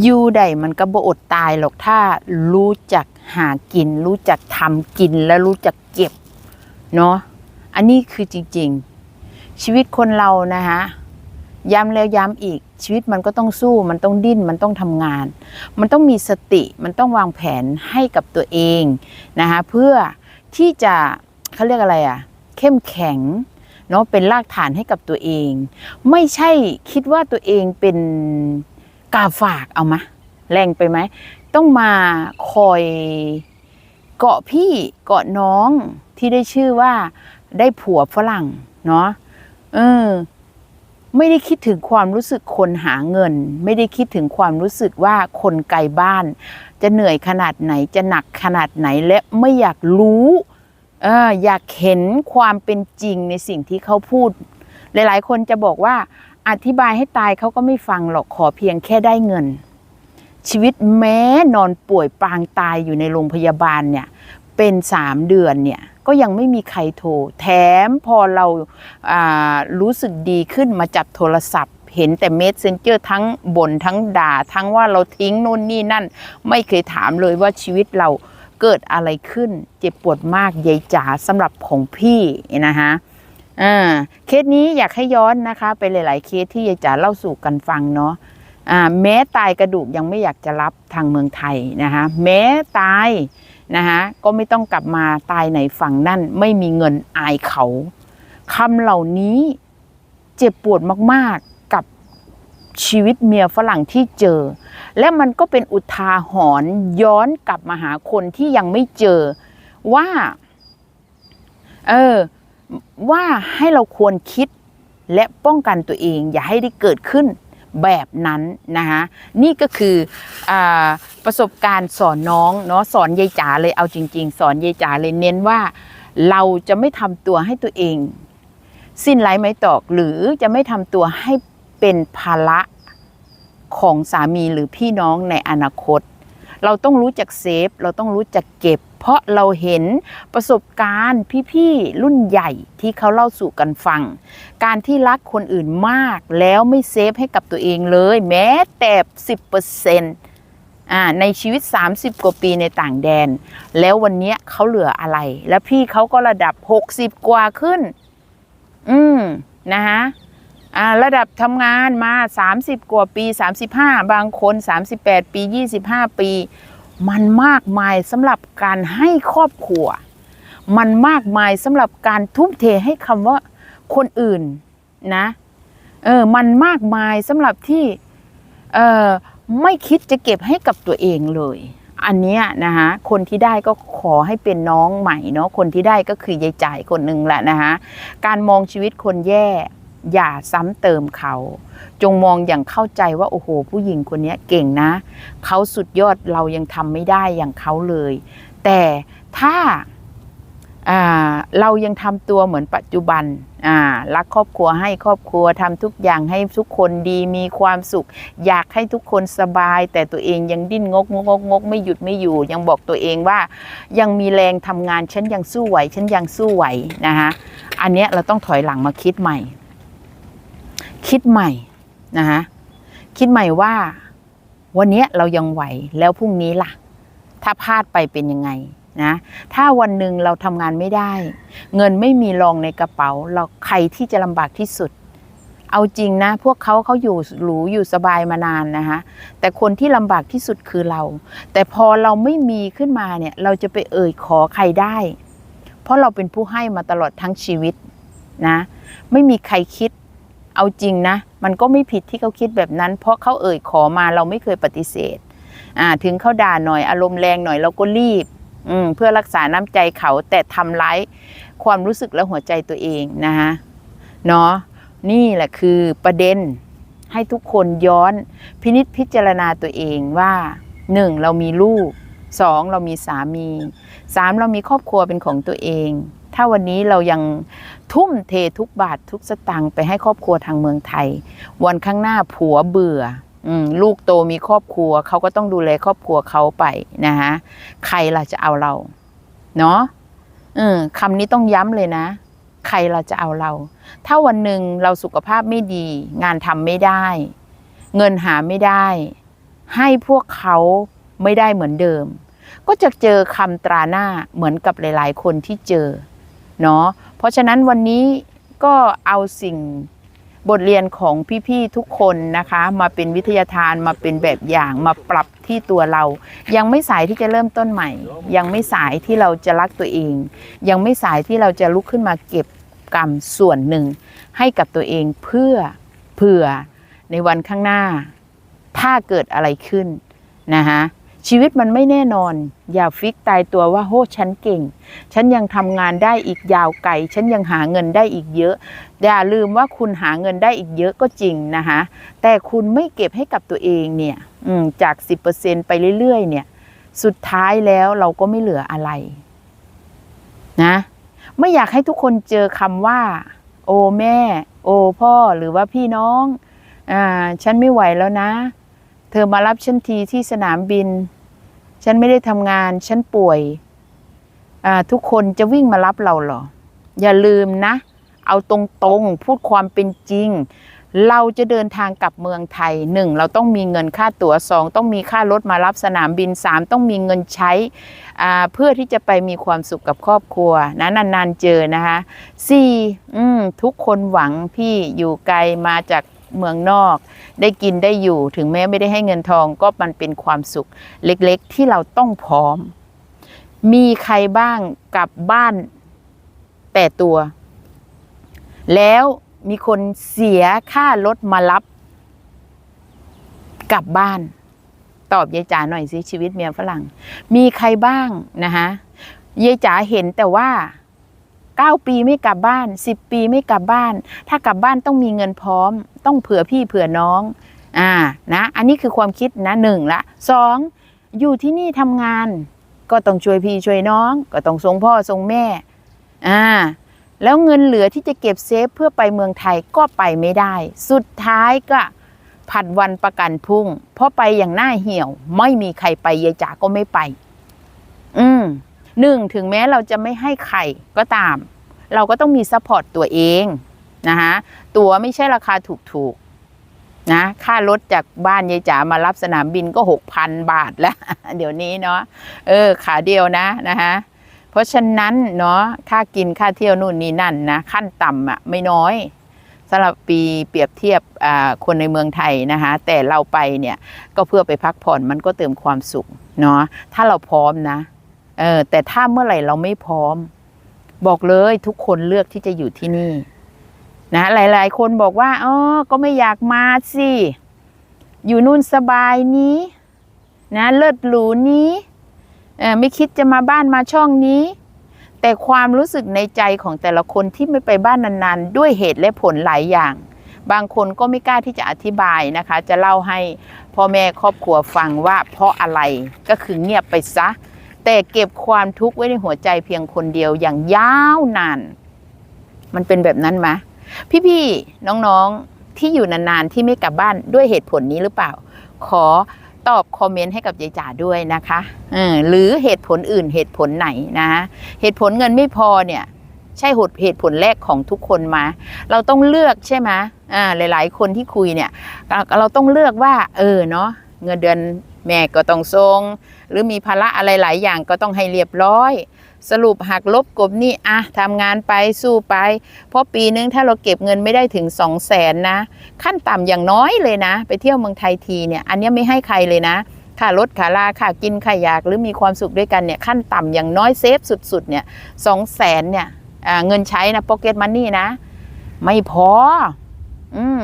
อยู่ใดมันก็บ่อดตายหรอกถ้ารู้จักหากิน รู้จักทำกินและรู้จักเก็บเนาะอันนี้คือจริง ๆ ชีวิตคนเรานะคะย้ำแล้วย้ำอีกชีวิตมันก็ต้องสู้ มันต้องดิ้นมันต้องทำงาน มันต้องมีสติมันต้องวางแผนให้กับตัวเองนะคะเพื่อที่จะเขาเรียกอะไรอะ เข้มแข็งเนาะเป็นรากฐานให้กับตัวเอง ไม่ใช่คิดว่าตัวเองเป็น กาฝากเอามะแรงไปไหม ต้องมาคอยเกาะพี่เกาะน้องที่ได้ชื่อว่าได้ผัวฝรั่งเนาะเออไม่ได้คิดถึงความรู้สึกคนหาเงิน ไม่ได้คิดถึงความรู้สึกว่าคนไกลบ้าน จะเหนื่อยขนาดไหนจะหนักขนาดไหนและไม่อยากรู้เอออยากเห็นความเป็นจริงในสิ่งที่เขาพูด หลายๆ คนจะบอกว่า อธิบายให้ตายเขาก็ไม่ฟังหรอกขอเพียงแค่ได้เงิน ชีวิตแม้นอนป่วยปางตายอยู่ในโรงพยาบาลเนี่ยเป็นสามเดือนเนี่ยก็ยังไม่มีใครโทร แถมพอเราอ่ารู้สึกดีขึ้นมาจับโทรศัพท์ เห็นแต่เมสเซนเจอร์ทั้งบ่นทั้งด่า ทั้งว่าเราทิ้งนู่นนี่นั่น ไม่เคยถามเลยว่าชีวิตเราเกิดอะไรขึ้น เจ็บปวดมากยายจ๋าสำหรับของพี่นะคะ อ่าเคสนี้อยากให้ย้อนนะคะไปหลาย ๆ เคสที่ยายจ๋าเล่าสู่กันฟังเนาะอ่าแม้ตายกระดูกยังไม่อยากจะรับทางเมืองไทยนะคะแม้ตายนะคะก็ไม่ต้องกลับมาตายไหนฝั่งนั่นไม่มีเงินอายเขาคำเหล่านี้เจ็บปวดมาก ๆ กับชีวิตเมียฝรั่งที่เจอ และมันก็เป็นอุทาหรณ์ย้อนกลับมาหาคนที่ยังไม่เจอว่า เออ ว่าให้เราควรคิดและป้องกันตัวเองอย่าให้ได้เกิดขึ้นแบบนั้นนะคะนี่ก็คืออประสบการณ์สอนน้องเนาะสอนยายจ๋าเลยเอาจริง ๆ สอนยายจ๋าเลยเน้นว่า เราจะไม่ทำตัวให้ตัวเอง สิ้นไร้ไม้ตอก หรือจะไม่ทำตัวให้เป็นภาระของสามีหรือพี่น้องในอนาคต เราต้องรู้จักเซฟ เราต้องรู้จักเก็บ เพราะเราเห็นประสบการณ์พี่ๆรุ่นใหญ่ที่เขาเล่าสู่กันฟัง การที่รักคนอื่นมากแล้วไม่เซฟให้กับตัวเองเลย แม้แต่สิบเปอร์เซ็นต์ในชีวิต 30 กว่าปีในต่างแดน แล้ววันนี้เขาเหลืออะไร แล้วพี่เขาก็ระดับ 60 กว่าขึ้น อืมนะคะระดับทำงานมา 30 กว่าปี 35 บางคน 38 ปี 25 ปี มันมากมายสำหรับการให้ครอบครัว มันมากมายสำหรับการทุ่มเทให้คำว่าคนอื่นนะเออมันมากมายสำหรับที่เออไม่คิดจะเก็บให้กับตัวเองเลย อันนี้นะคะคนที่ได้ก็ขอให้เป็นน้องใหม่เนาะคนที่ได้ก็คือยายจ่ายคนหนึ่งแหละนะคะการมองชีวิตคนแย่ อย่าซ้ำเติมเขา จงมองอย่างเข้าใจว่าโอ้โห ผู้หญิงคนนี้เก่งนะ เขาสุดยอดเรายังทำไม่ได้อย่างเขาเลย แต่ถ้าาเรายังทำตัวเหมือนปัจจุบันรักครอบครัวให้ครอบครัวทำทุกอย่างให้ทุกคนดีมีความสุข อยากให้ทุกคนสบาย แต่ตัวเองยังดิ้นงกงกงกงกไม่หยุดไม่อยู่ ยังบอกตัวเองว่ายังมีแรงทำงานฉันยังสู้ไหวฉันยังสู้ไหวนะคะอันเนี้ยเราต้องถอยหลังมาคิดใหม่ คิดใหม่นะคะคิดใหม่ว่าวันนี้เรายังไหวแล้วพรุ่งนี้ล่ะ ถ้าพลาดไปเป็นยังไงนะถ้าวันหนึ่งเราทำงานไม่ได้ เงินไม่มีรองในกระเป๋า เราใครที่จะลำบากที่สุด เอาจริงนะ พวกเขาเขาอยู่หรูอยู่สบายมานานนะคะแต่คนที่ลำบากที่สุดคือเรา แต่พอเราไม่มีขึ้นมาเนี่ย เราจะไปเอ่ยขอใครได้ เพราะเราเป็นผู้ให้มาตลอดทั้งชีวิตนะ ไม่มีใครคิด เอาจริงนะ มันก็ไม่ผิดที่เขาคิดแบบนั้น เพราะเขาเอ่ยขอมาเราไม่เคยปฏิเสธอ่าถึงเขาด่าหน่อยอารมณ์แรงหน่อยเราก็รีบอืมเพื่อรักษาน้ำใจเขาแต่ทำร้ายความรู้สึกและหัวใจตัวเองนะคะเนาะนี่แหละคือประเด็นให้ทุกคนย้อนพินิษพิจารณาตัวเองว่าหนึ่งเรามีลูกสองเรามีสามีสามเรามีครอบครัวเป็นของตัวเอง ถ้าวันนี้เรายัง ทุ่มเททุกบาททุกสตางค์ไปให้ครอบครัวทางเมืองไทย วันข้างหน้าผัวเบื่ออลูกโตมีครอบครัวเขาก็ต้องดูแลครอบครัวเขาไปนะคะใครล่ะจะเอาเรา เนาะคำนี้ต้องย้ำเลยนะ ใครเราจะเอาเรา ถ้าวันหนึ่งเราสุขภาพไม่ดี งานทำไม่ได้ เงินหาไม่ได้ ให้พวกเขาไม่ได้เหมือนเดิม ก็จะเจอคำตราหน้าเหมือนกับหลาย ๆ คนที่เจอ เนาะ เพราะฉะนั้นวันนี้ก็เอาสิ่งบทเรียนของพี่ๆทุกคนนะคะ มาเป็นวิทยาทานมาเป็นแบบอย่างมาปรับที่ตัวเรา ยังไม่สายที่จะเริ่มต้นใหม่ ยังไม่สายที่เราจะรักตัวเอง ยังไม่สายที่เราจะลุกขึ้นมาเก็บกรรมส่วนหนึ่ง ให้กับตัวเองเพื่อเผื่อในวันข้างหน้า ถ้าเกิดอะไรขึ้นนะคะ ชีวิตมันไม่แน่นอน อย่าฟิกตายตัวว่าโหฉันเก่ง ฉันยังทำงานได้อีกยาวไกล ฉันยังหาเงินได้อีกเยอะ อย่าลืมว่าคุณหาเงินได้อีกเยอะก็จริงนะคะแต่คุณไม่เก็บให้กับตัวเองเนี่ยอืมจาก 10%ไปเรื่อยๆ เนี่ย สุดท้ายแล้วเราก็ไม่เหลืออะไร นะ ไม่อยากให้ทุกคนเจอคำว่า โอแม่ โอพ่อหรือว่าพี่น้อง อ่า ฉันไม่ไหวแล้วนะ เธอมารับฉันทีที่สนามบิน ฉันไม่ได้ทำงาน ฉันป่วย ทุกคนจะวิ่งมารับเราเหรอ อย่าลืมนะ เอาตรงๆ พูดความเป็นจริง เราจะเดินทางกลับเมืองไทยหนึ่งเราต้องมีเงินค่าตั๋วสองต้องมีค่ารถมารับสนามบินสามต้องมีเงินใช้เพื่อที่จะไปมีความสุขกับครอบครัวนะนานๆเจอนะคะสี่ทุกคนหวังพี่อยู่ไกลมาจาก เมืองนอก ได้กินได้อยู่ถึงแม้ไม่ได้ให้เงินทองก็มันเป็นความสุขเล็กๆ ที่เราต้องพร้อม มีใครบ้างกลับบ้านแต่ตัว แล้วมีคนเสียค่ารถมารับ กลับบ้าน ตอบยายจ๋าหน่อยสิชีวิตเมียฝรั่ง มีใครบ้างนะคะยายจ๋าเห็นแต่ว่า เก้าปีไม่กลับบ้านสิบปีไม่กลับบ้าน ถ้ากลับบ้านต้องมีเงินพร้อม ต้องเผื่อพี่เผื่อน้องอ่านะอันนี้คือความคิดนะหนึ่งละสองอยู่ที่นี่ทำงาน ก็ต้องช่วยพี่ช่วยน้อง ก็ต้องส่งพ่อส่งแม่อ่าแล้วเงินเหลือที่จะเก็บเซฟเพื่อไปเมืองไทยก็ไปไม่ได้ สุดท้ายก็ผัดวันประกันพรุ่ง เพราะไปอย่างหน้าเหี่ยว ไม่มีใครไปยายจ๋าก็ไม่ไป อืม หนึ่งถึงแม้เราจะไม่ให้ใครก็ตาม เราก็ต้องมีซัพพอร์ตตัวเองนะคะตัวไม่ใช่ราคาถูกๆนะค่ารถจากบ้านยายจ๋ามารับสนามบินก็หกพันบาทแล้ว เดี๋ยวนี้เนาะเออขาเดียวนะนะคะเพราะฉะนั้นเนาะค่ากินค่าเที่ยวนู่นนี่นั่นนะขั้นต่ำอะไม่น้อยสำหรับปีเปรียบเทียบคนในเมืองไทยนะคะแต่เราไปเนี่ยก็เพื่อไปพักผ่อนมันก็เติมความสุขเนาะถ้าเราพร้อมนะ เออแต่ถ้าเมื่อไหร่เราไม่พร้อม บอกเลยทุกคนเลือกที่จะอยู่ที่นี่ นะหลาย ๆ คนบอกว่าอ๋อก็ไม่อยากมาสิอยู่นู่นสบายนี้ นะ เลิศหรูนี้เออไม่คิดจะมาบ้านมาช่องนี้ แต่ความรู้สึกในใจของแต่ละคนที่ไม่ไปบ้านนานๆ ด้วยเหตุและผลหลายอย่าง บางคนก็ไม่กล้าที่จะอธิบายนะคะ จะเล่าให้พ่อแม่ครอบครัวฟังว่าเพราะอะไรก็คือเงียบไปซะ แต่เก็บความทุกข์ไว้ในหัวใจเพียงคนเดียวอย่างยาวนาน มันเป็นแบบนั้นไหมพี่ๆน้องๆที่อยู่นานๆที่ไม่กลับบ้านด้วยเหตุผลนี้หรือเปล่า ขอตอบคอมเมนต์ให้กับยายจ๋าด้วยนะคะเออหรือเหตุผลอื่นเหตุผลไหนนะ เหตุผลเงินไม่พอเนี่ย ใช่หดเหตุผลแรกของทุกคนมา เราต้องเลือกใช่ไหมอ่าหลาย ๆ คนที่คุยเนี่ยเราเราต้องเลือกว่า เออเนาะเงินเดือน แม่ก็ต้องทรงหรือมีภาระอะไรหลายอย่างก็ต้องให้เรียบร้อย สรุปหักลบกบหนี่อะทำงานไปสู้ไป เพราะปีนึงถ้าเราเก็บเงินไม่ได้ถึงสองแสนนะ ขั้นต่ำอย่างน้อยเลยนะ ไปเที่ยวเมืองไทยทีเนี่ย อันนี้ไม่ให้ใครเลยนะค่ารถค่าลาค่ากินค่าอยากหรือมีความสุขด้วยกันเนี่ยขั้นต่ำอย่างน้อยเซฟสุดๆเนี่ยสองแสนเนี่ยเงินใช้นะ p อกเก็ตมันนี่นะ ไม่พอ อืม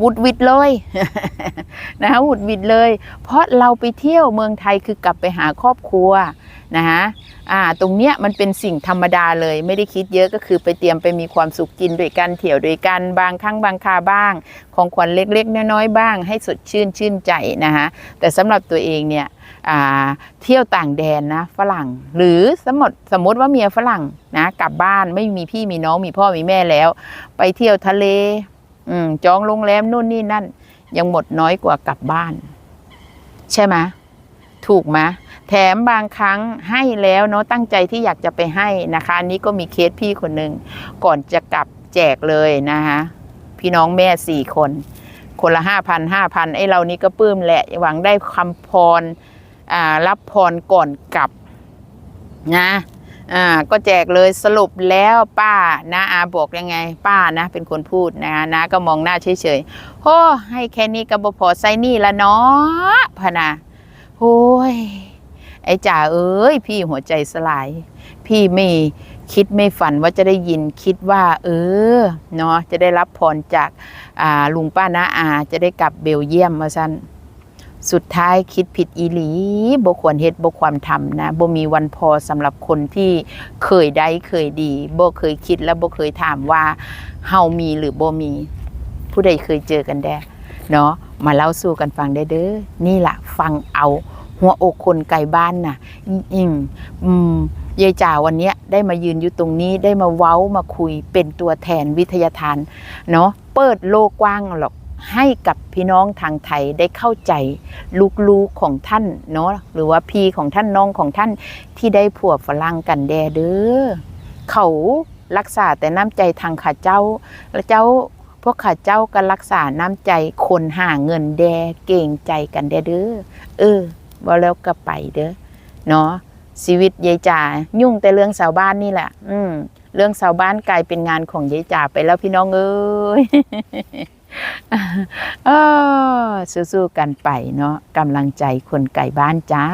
วุดวิดเลยนะคะวุดวิดเลย เพราะเราไปเที่ยวเมืองไทยคือกลับไปหาครอบครัวนะคะอ่าตรงเนี้ยมันเป็นสิ่งธรรมดาเลย ไม่ได้คิดเยอะก็คือไปเตรียมไปมีความสุขกินด้วยกันเที่ยวด้วยกันบางครั้งบางคาบ้าง ของขวัญเล็กๆน้อยๆบ้าง ให้สดชื่นชื่นใจนะคะแต่สำหรับตัวเองเนี่ยอ่าเที่ยวต่างแดนนะฝรั่ง หรือสมมติสมมติว่าเมียฝรั่งนะกลับบ้านไม่มีพี่มีน้องมีพ่อมีแม่แล้ว ไปเที่ยวทะเล อืมจองโรงแรมนู่นนี่นั่น ยังหมดน้อยกว่ากลับบ้าน ใช่ไหมถูกไหมแถมบางครั้งให้แล้วเนาะตั้งใจที่อยากจะไปให้นะคะอันนี้ก็มีเคสพี่คนหนึ่งก่อนจะกลับแจกเลยนะคะพี่น้องแม่สี่คน คนละห้าพันห้าพันไอ้เรานี่ก็ปลื้มแหละ หวังได้คำพรรับพรก่อนกลับนะ อ่าก็แจกเลยสรุปแล้วป้านะอาบอกยังไง ป้านะเป็นคนพูดนะนะก็มองหน้าเฉยๆโอ้ให้แค่นี้ก็บ่พอใส่นี่ละเนาะพนะโอ้ยไอ้จ่าเอ้ย พี่หัวใจสลาย พี่ไม่คิดไม่ฝันว่าจะได้ยินคิดว่า เออเนาะจะได้รับพรจากอ่าลุงป้านาอาจะได้กลับเบลเยียมมาสั้น สุดท้ายคิดผิดอีหลีบ่ควรเฮ็ดบ่ความทำนะบ่มีวันพอสำหรับคนที่เคยได้เคยดีบ่เคยคิดและบ่เคยถามว่าเฮามีหรือบ่มี ผู้ใดเคยเจอกันแด้เนาะมาเล่าสู่กันฟังได้เด้อนี่ล่ะ ฟังเอาหัวอกคนไกลบ้านน่ะอืมอืมยายจ่าวันนี้ได้มายืนอยู่ตรงนี้ได้มาเว้ามาคุยเป็นตัวแทนวิทยาทานเนาะเปิดโลกกว้างหรอก ให้กับพี่น้องทางไทยได้เข้าใจลูกๆของท่านเนาะหรือว่าพี่ของท่านน้องของท่านที่ได้ผัวฝรั่งกันแดเด้อเขารักษาแต่น้ำใจทางข้าเจ้า แล้วเจ้าพวกข้าเจ้าก็รักษาน้ำใจคนหาเงินแดเก่งใจกันแดเด้อเออบ่แล้วก็ไปเด้อเนาะชีวิตยายจ่ายุ่งแต่เรื่องชาวบ้านนี่แหละ อืมเรื่องชาวบ้านกลายเป็นงานของยายจ่าไปแล้วพี่น้องเอ้ย เออสู้ๆกันไปเนาะกำลังใจคนไก่บ้านจ้า